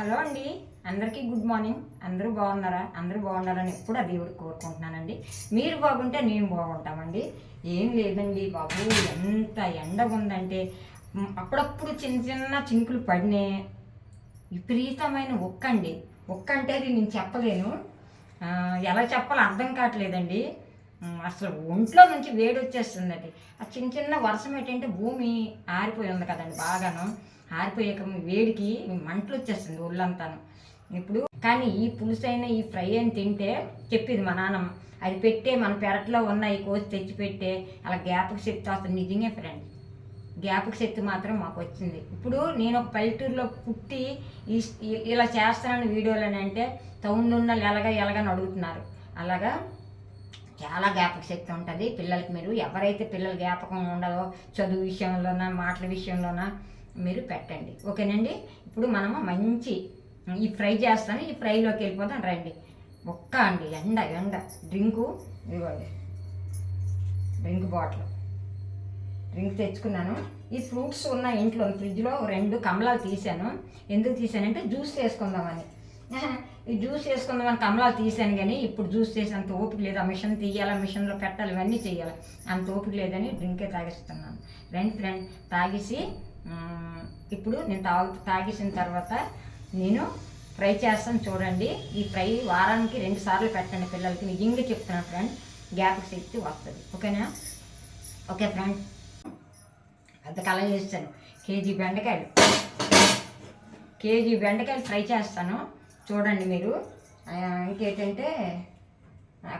Hello అండి. అందరికీ good morning. అందరూ బాగున్నారా? అందరూ బాగున్నారని ఎప్పుడు అది కోరుకుంటున్నానండి. మీరు బాగుంటే నేను బాగుంటామండి. ఏం లేదండి బాబు ఎంత ఎండ ఉందంటే అప్పుడప్పుడు చిన్న చిన్న చినుకులు పడినే విపరీతమైన ఒక్క అండి ఒక్క అంటే అది నేను చెప్పలేను. ఎలా చెప్పాలో అర్థం కావట్లేదండి. అసలు ఒంట్లో నుంచి వేడి వచ్చేస్తుందండి ఆ చిన్న చిన్న వర్షం ఏంటంటే భూమి ఆరిపోయి ఉంది కదండి బాగాను. ఆరిపోయాక వేడికి మంటలు వచ్చేస్తుంది ఒళ్ళంతాను. ఇప్పుడు కానీ ఈ పులుసు అయినా ఈ ఫ్రై అయిన తింటే చెప్పింది మా నాన్నమ్మ. అది పెట్టే మన పెరట్లో ఉన్నాయి కోసి తెచ్చి పెట్టే అలా గ్యాప్కి శక్తి వస్తుంది. నిజంగా ఫ్రెండ్ గ్యాప్కి శక్తి మాత్రం మాకు వచ్చింది. ఇప్పుడు నేను ఒక పల్లెటూరులో పుట్టి ఇలా చేస్తానని వీడియోలని అంటే టౌన్లో ఉన్న వాళ్ళు ఎలాగని అడుగుతున్నారు. అలాగా చాలా జ్ఞాపక శక్తి ఉంటుంది. పిల్లలకి మీరు ఎవరైతే పిల్లల జ్ఞాపకం ఉండదో చదువు విషయంలోనా మాటల విషయంలోనా మీరు పెట్టండి. ఓకేనండి? ఇప్పుడు మనము మంచి ఈ ఫ్రై చేస్తాను. ఈ ఫ్రైలోకి వెళ్ళిపోతాం రండి. ఒక్క అండి. ఎండ ఎండ. డ్రింకు ఇదిగోండి. Drink bottle. డ్రింక్ తెచ్చుకున్నాను. ఈ ఫ్రూట్స్ ఉన్న ఇంట్లో ఫ్రిడ్జ్లో రెండు కమలాలు తీశాను. ఎందుకు తీశానంటే జ్యూస్ చేసుకుందామని ఈ జ్యూస్ చేసుకుందామని కమలాలు తీసాను కానీ ఇప్పుడు జ్యూస్ చేసేంత ఓపిక లేదు. ఆ మిషన్ తీయాలి మిషన్లో పెట్టాలి ఇవన్నీ చేయాలి. అంత ఓపిక లేదని డ్రింకే తాగిస్తున్నాను. ఫ్రెండ్ ఫ్రెండ్ తాగేసి ఇప్పుడు నేను తాగు తాగేసిన తర్వాత నేను ఫ్రై చేస్తాను చూడండి. ఈ ఫ్రై వారానికి రెండు సార్లు పెట్టండి పిల్లలకి. నిజంగా చెప్తున్నాను ఫ్రెండ్. గ్యాప్ శక్తి వస్తుంది. ఓకేనా? Okay friend. పెద్ద కళ చేస్తాను. కేజీ బెండకాయలు. కేజీ బెండకాయలు ఫ్రై చేస్తాను. చూడండి మీరు. ఇంకేంటంటే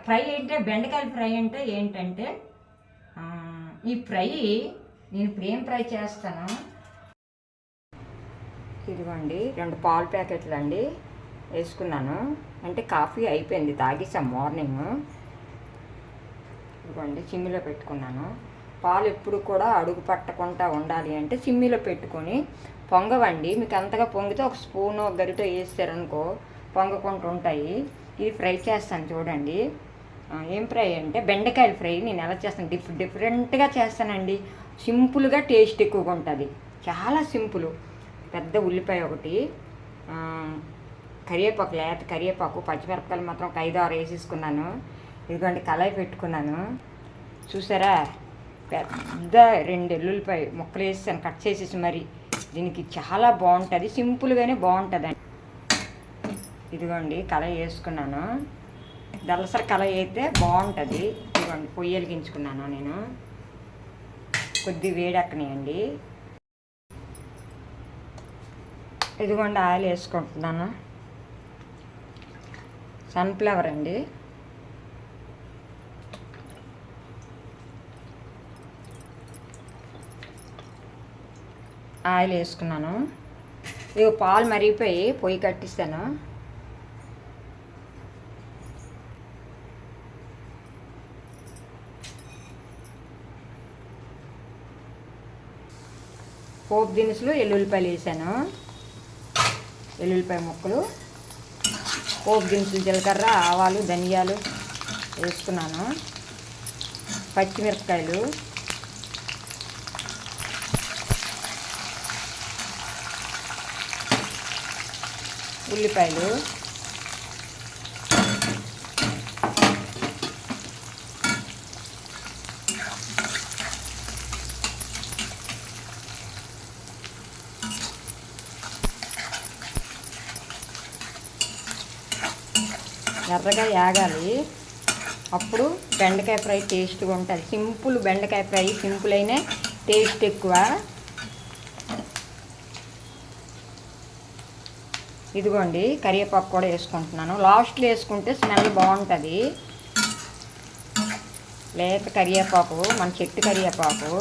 ఫ్రై అంటే బెండకాయలు ఫ్రై అంటే ఏంటంటే ఈ ఫ్రై నేను ఇప్పుడు ఏం ఫ్రై చేస్తాను? ఇదిగోండి రెండు పాల ప్యాకెట్లు అండి. వేసుకున్నాను. అంటే కాఫీ అయిపోయింది తాగేసాం మార్నింగ్. ఇదిగోండి చిమ్మిలో పెట్టుకున్నాను. పాలు ఎప్పుడు కూడా అడుగు పట్టకుండా ఉండాలి అంటే చిమ్మిలో పెట్టుకొని పొంగవండి. మీకు అంతగా పొంగితే ఒక స్పూన్ ఒక గరిటో వేస్తారనుకో పొంగకుండా ఉంటాయి. ఇది ఫ్రై చేస్తాను చూడండి. ఏం ఫ్రై అంటే బెండకాయలు ఫ్రై నేను ఎలా చేస్తాను? డిఫ్ డిఫరెంట్గా చేస్తానండి. సింపుల్గా టేస్ట్ ఎక్కువగా ఉంటుంది. చాలా సింపుల్. పెద్ద ఉల్లిపాయ ఒకటి కరివేపాకు లేత కరివేపాకు పచ్చిమిరపకాయలు మాత్రం ఒక ఐదు ఆరు వేసేసుకున్నాను. ఇదిగోండి కళాయి పెట్టుకున్నాను. చూసారా? పెద్ద రెండు ఎల్లుల్లిపాయ ముక్కలు వేసేసాను కట్ చేసేసి మరి. దీనికి చాలా బాగుంటుంది సింపుల్గానే బాగుంటుందండి. ఇదిగోండి కళాయి వేసుకున్నాను. దలసరి కళాయి అయితే బాగుంటుంది. ఇదిగోండి పొయ్యి వెలిగించుకున్నాను నేను. కొద్ది వేడెక్కనియండి. ఇదిగోండి ఆయిల్ వేసుకుంటున్నాను. సన్ఫ్లవర్ అండి. ఆయిల్ వేసుకున్నాను. ఇవి పాలు మరిగిపోయి పొయ్యి కట్టిస్తాను. పోపు దినుసులు ఎల్లుల్లిపాయలు వేసాను. వెల్లుల్లిపాయ ముక్కలు పోపు దినుసులు జీలకర్ర ఆవాలు ధనియాలు వేసుకున్నాను. పచ్చిమిరపకాయలు. ఉల్లిపాయలు. ఎర్రగా యాగాలి. అప్పుడు బెండకాయ ఫ్రై టేస్ట్గా ఉంటుంది. సింపుల్ బెండకాయ ఫ్రై సింపుల్ అయినా టేస్ట్ ఎక్కువ. ఇదిగోండి కరివేపాకు కూడా వేసుకుంటున్నాను. లాస్ట్లో వేసుకుంటే స్మెల్ బాగుంటుంది. లేత కరివేపాకు మన చెట్టు కరివేపాకు.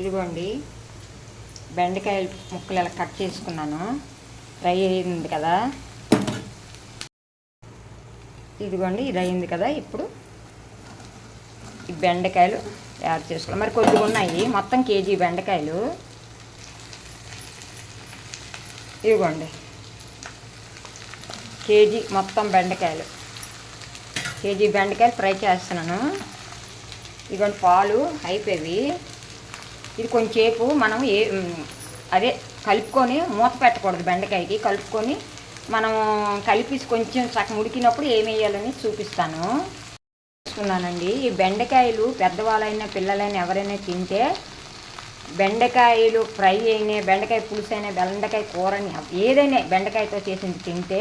ఇదిగోండి బెండకాయ ముక్కలు ఇలా కట్ చేసుకున్నాను. ఫ్రై అయింది కదా. ఇదిగోండి ఇది అయింది కదా. ఇప్పుడు ఈ బెండకాయలు యాడ్ చేసుకోవాలి మరి కొద్దిగా ఉన్నాయి. మొత్తం కేజీ బెండకాయలు. ఇదిగోండి. కేజీ మొత్తం బెండకాయలు. కేజీ బెండకాయలు ఫ్రై చేస్తున్నాను. ఇదిగోండి పాలు అయిపోయి ఇది కొంచెంసేపు మనం ఏ అదే కలుపుకొని మూత పెట్టకూడదు బెండకాయకి. కలుపుకొని మనం కలిపి కొంచెం సగం ఉడికినప్పుడు ఏం వేయాలని చూపిస్తాను. చూసుకున్నానండి. ఈ బెండకాయలు పెద్దవాళ్ళైనా పిల్లలైనా ఎవరైనా తింటే బెండకాయలు ఫ్రై అయినా బెండకాయ పులుసు అయినా బెండకాయ కూరని ఏదైనా బెండకాయతో చేసింది తింటే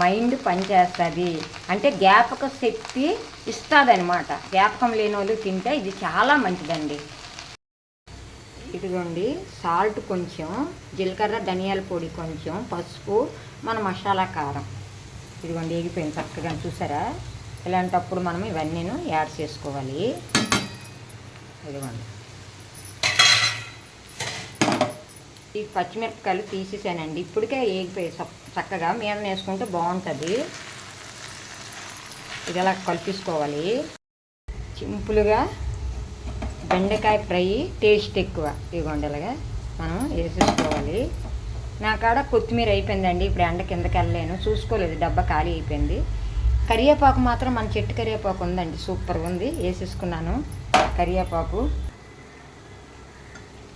మైండ్ పనిచేస్తుంది. అంటే జ్ఞాపక శక్తి ఇస్తుంది అనమాట జ్ఞాపకం లేని వాళ్ళు తింటే ఇది చాలా మంచిదండి. ఇదిగోండి సాల్ట్ కొంచెం జీలకర్ర ధనియాల పొడి కొంచెం పసుపు మన మసాలా కారం. ఇదిగోండి ఎగిపోయింది చక్కగా. చూసారా? ఇలాంటప్పుడు మనం ఇవన్నీ యాడ్ చేసుకోవాలి. ఇదిగోండి. ఈ పచ్చిమిరపకాయలు తీసేసానండి. ఇప్పటికే ఏగిపోయి చక్కగా. మీద వేసుకుంటే బాగుంటుంది. ఇది ఇలా కలిపేసుకోవాలి. సింపుల్గా బెండకాయ ఫ్రై టేస్ట్ ఎక్కువ ఈ గొండెలుగా. మనం వేసేసుకోవాలి. నా కాడ కొత్తిమీర అయిపోయిందండి. ఇప్పుడు ఎండ కిందకి వెళ్ళలేను. చూసుకోలేదు. డబ్బా ఖాళీ అయిపోయింది. కరివేపాకు మాత్రం మన చెట్టు కరివేపాకు ఉందండి. సూపర్గా ఉంది. వేసేసుకున్నాను. కరివేపాకు.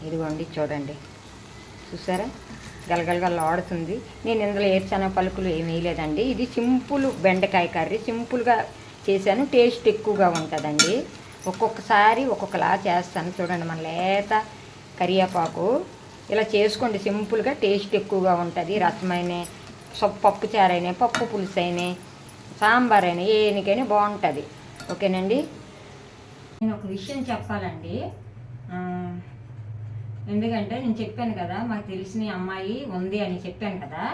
ఇదిగోండి చూడండి. చూసారా? గలగలగల ఆడుతుంది. నేను ఇందులో ఏర్చాన పలుకులు ఏమీ లేదండి ఇది సింపుల్ బెండకాయ కర్రీ. సింపుల్గా చేశాను. టేస్ట్ ఎక్కువగా ఉంటుందండి. ఒక్కొక్కసారి ఒక్కొక్కలా చేస్తాను. చూడండి మన లేత కరివేపాకు. ఇలా చేసుకోండి. సింపుల్గా టేస్ట్ ఎక్కువగా ఉంటుంది. రసమైన పప్పు చారైనా పప్పు పులుసు అయినా సాంబార్ అయినా ఏనికైనా బాగుంటుంది. ఓకేనండి? నేను ఒక విషయం చెప్పాలండి. ఎందుకంటే నేను చెప్పాను కదా మాకు తెలిసిన అమ్మాయి ఉంది అని చెప్పాను కదా.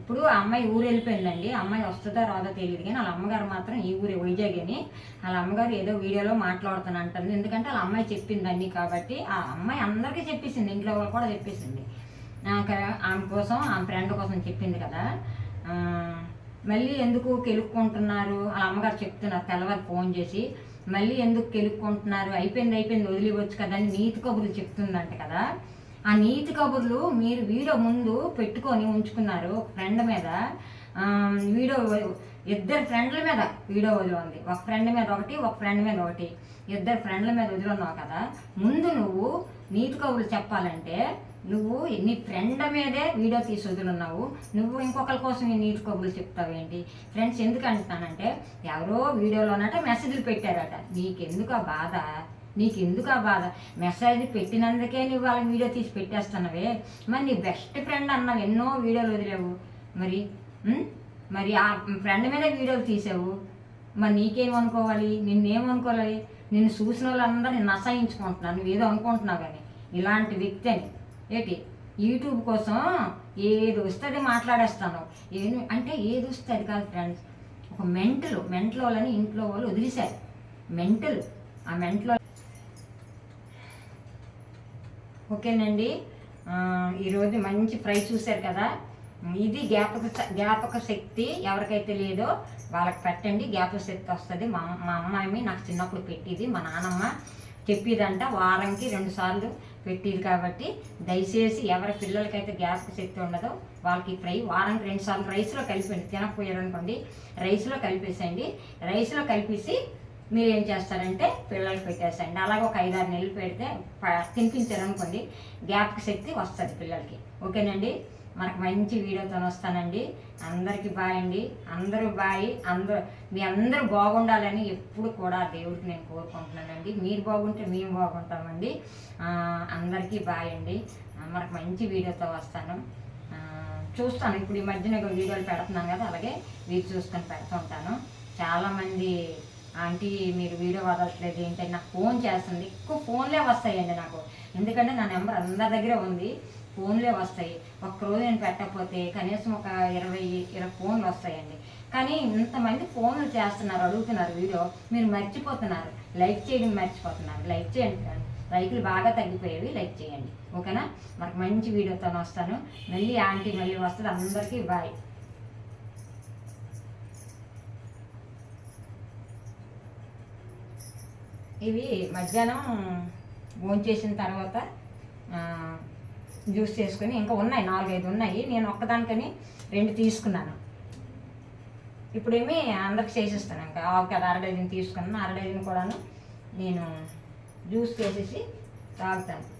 ఇప్పుడు ఆ అమ్మాయి ఊరు వెళ్ళిపోయిందండి. అమ్మాయి వస్తుందో రాదో తెలియదు కానీ వాళ్ళ అమ్మగారు మాత్రం ఈ ఊరే వైజాగ్ అని వాళ్ళ అమ్మగారు ఏదో వీడియోలో మాట్లాడుతాను అంటుంది. ఎందుకంటే వాళ్ళ అమ్మాయి చెప్పింది అన్ని కాబట్టి ఆ అమ్మాయి అందరికీ చెప్పేసింది. ఇంట్లో వాళ్ళు కూడా చెప్పేసింది. ఆమె కోసం ఆమె ఫ్రెండ్ కోసం చెప్పింది కదా. మళ్ళీ ఎందుకు కెలుక్కుంటున్నారు? వాళ్ళ అమ్మగారు చెప్తున్నారు తెల్లవారు ఫోన్ చేసి. మళ్ళీ ఎందుకు కెలుక్కుంటున్నారు? అయిపోయింది అయిపోయింది వదిలివచ్చు కదా అని నీతి కబుర్లు చెప్తుందంట కదా. ఆ నీతి కబుర్లు మీరు వీడియో ముందు పెట్టుకొని ఉంచుకున్నారు ఒక ఫ్రెండ్ మీద. ఆ, వీడియో ఇద్దరు ఫ్రెండ్ల మీద వీడియో వదిలింది ఒక ఫ్రెండ్ మీద ఒకటి ఒక ఫ్రెండ్ మీద ఒకటి. ఇద్దరు ఫ్రెండ్ల మీద వదిలిన్నావు కదా. ముందు నువ్వు నీతి కబుర్లు చెప్పాలంటే నువ్వు నీ ఫ్రెండ్ మీదే వీడియో తీసి వదులున్నావు నువ్వు ఇంకొకరి కోసం ఈ నీటి కబుర్లు చెప్తావేంటి ఫ్రెండ్స్ ఎందుకు అంటున్నానంటే ఎవరో వీడియోలోనట మెసేజ్లు పెట్టారట. నీకెందుకు ఆ బాధ? నీకెందుకు ఆ బాధ? మెసేజ్ పెట్టినందుకే నువ్వు వాళ్ళకి వీడియో తీసి పెట్టేస్తున్నావే. మరి నీ బెస్ట్ ఫ్రెండ్ అన్నావు ఎన్నో వీడియోలు వదిలేవు. మరి మరి ఆ ఫ్రెండ్ మీద వీడియోలు తీసావు. మరి నీకేమనుకోవాలి నిన్నేమనుకోవాలి నిన్ను చూసిన వాళ్ళందరూ నిన్ను అసహించుకుంటున్నాను నువ్వు ఏదో అనుకుంటున్నావు కానీ. ఇలాంటి వ్యక్తి అని. ఏంటి? యూట్యూబ్ కోసం ఏది వస్తే మాట్లాడేస్తాను. ఏది అంటే ఏది వస్తుంది కాదు ఫ్రెండ్స్ ఒక మెంటల్ మెంటల్ వాళ్ళని ఇంట్లో వాళ్ళు వదిలేశారు. మెంటల్. ఆ మెంటల్ ఓకేనండి. ఈరోజు మంచి ఫ్రై చూశారు కదా? ఇది జ్ఞాపక జ్ఞాపక శక్తి ఎవరికైతే లేదో వాళ్ళకి పెట్టండి. జ్ఞాపక శక్తి వస్తుంది. మా మా అమ్మాయి నాకు చిన్నప్పుడు పెట్టింది మా నాన్నమ్మ చెప్పిదంట వారంకి రెండు సార్లు పెట్టింది కాబట్టి దయచేసి ఎవరి పిల్లలకైతే జ్ఞాపక శక్తి ఉండదో వాళ్ళకి ఫ్రై వారానికి రెండు సార్లు రైస్లో కలిపండి తినకపోయారు అనుకోండి రైస్లో కలిపేసేయండి. రైస్లో కలిపేసి మీరు ఏం చేస్తారంటే పిల్లలు పెట్టేసండి అలాగే ఒక ఐదారు నెలలు పెడితే ప- తినిపించారనుకోండి జ్ఞాపక శక్తి వస్తుంది పిల్లలకి. ఓకేనండి? మనకు మంచి వీడియోతో వస్తానండి అందరికీ బాయ్ అండి. అందరూ బాయ్. అందరూ మీ అందరూ బాగుండాలని ఎప్పుడు కూడా దేవుడికి నేను కోరుకుంటున్నానండి. మీరు బాగుంటే మేము బాగుంటామండి. అందరికీ బాయ్ అండి. మనకు మంచి వీడియోతో వస్తాను చూస్తాను. ఇప్పుడు ఈ మధ్యన ఒక వీడియోలు పెడుతున్నాను కదా అలాగే వీరు చూసుకొని పెడుతుంటాను చాలామంది ఆంటీ మీరు వీడియో వదలట్లేదు ఏంటంటే నాకు ఫోన్ చేస్తుంది. ఎక్కువ ఫోన్లే వస్తాయండి నాకు. ఎందుకంటే నా నెంబర్ అందరి దగ్గరే ఉంది. ఫోన్లే వస్తాయి. ఒక్కరోజు నేను పెట్టకపోతే కనీసం ఒక ఇరవై ఇరవై ఫోన్లు వస్తాయండి. కానీ ఇంతమంది ఫోన్లు చేస్తున్నారు అడుగుతున్నారు వీడియో. మీరు మర్చిపోతున్నారు. లైక్ చేయడం మర్చిపోతున్నారు. లైక్ చేయండి లైకులు లైక్లు బాగా తగ్గిపోయేవి లైక్ చేయండి. ఓకేనా? మనకు మంచి వీడియోతో వస్తాను. మళ్ళీ ఆంటీ మళ్ళీ వస్తుంది. అందరికీ బాయ్. ఇవి మధ్యాహ్నం భోంచేసిన తర్వాత జ్యూస్ చేసుకుని ఇంకా ఉన్నాయి నాలుగైదు ఉన్నాయి. నేను ఒక్కదానికని రెండు తీసుకున్నాను. ఇప్పుడేమి అందరికి చేసేస్తాను. ఇంకా ఒక అర డజన్ తీసుకున్నాను. అర డజన్ కూడాను నేను జ్యూస్ చేసేసి తాగుతాను.